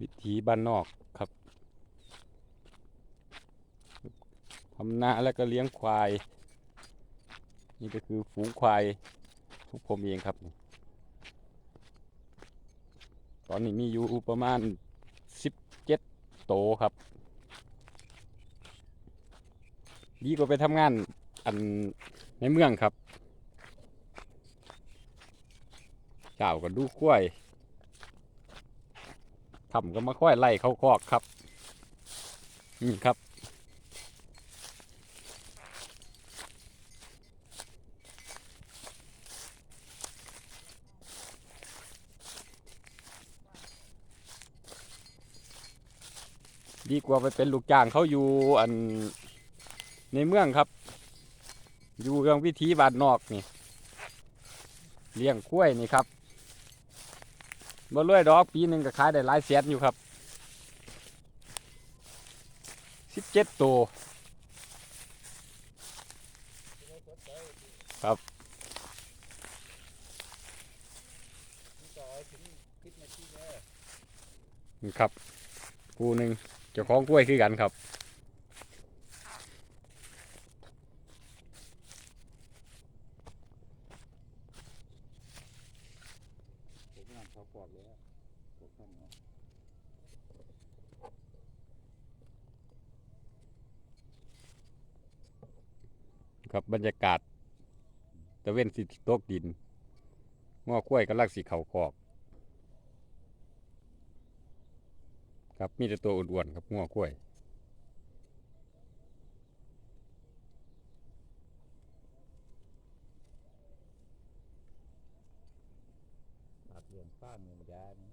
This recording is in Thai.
วิถีบ้านนอกครับทำนาแล้วก็เลี้ยงควาย นี่ก็คือฝูงควายของผมเองครับ ตอนนี้มีอยู่ประมาณสิบเจ็ดโตครับ ดีกว่าไปทำงานอันในเมืองครับเจ้าก็ดูข้วย ทำก็มาค่อยไล่เขาคอกครับนี่ครับ ดีกว่าไปเป็นลูกจ้างเขาอยู่อันในเมืองครับ อยู่เรื่องวิธีบ้านนอกนี่ เลี้ยงกล้วยนี่ครับ บ่รวยดอกปีหนึ่งก็ขายได้หลายแสนอยู่ครับสิบเจ็ดตัวครับครับกูหนึ่งเจ้าของกล้วยคือกันครับ ผมงานเขาปอกแล้วผมทำเอาครับบรรยากาศตะเว้นสิตกดินงอกล้วยกำลังสีเขาคอกครับมีแต่ตัวอ้วนๆครับงอกล้วย เรื่องป้าเมืองยานี่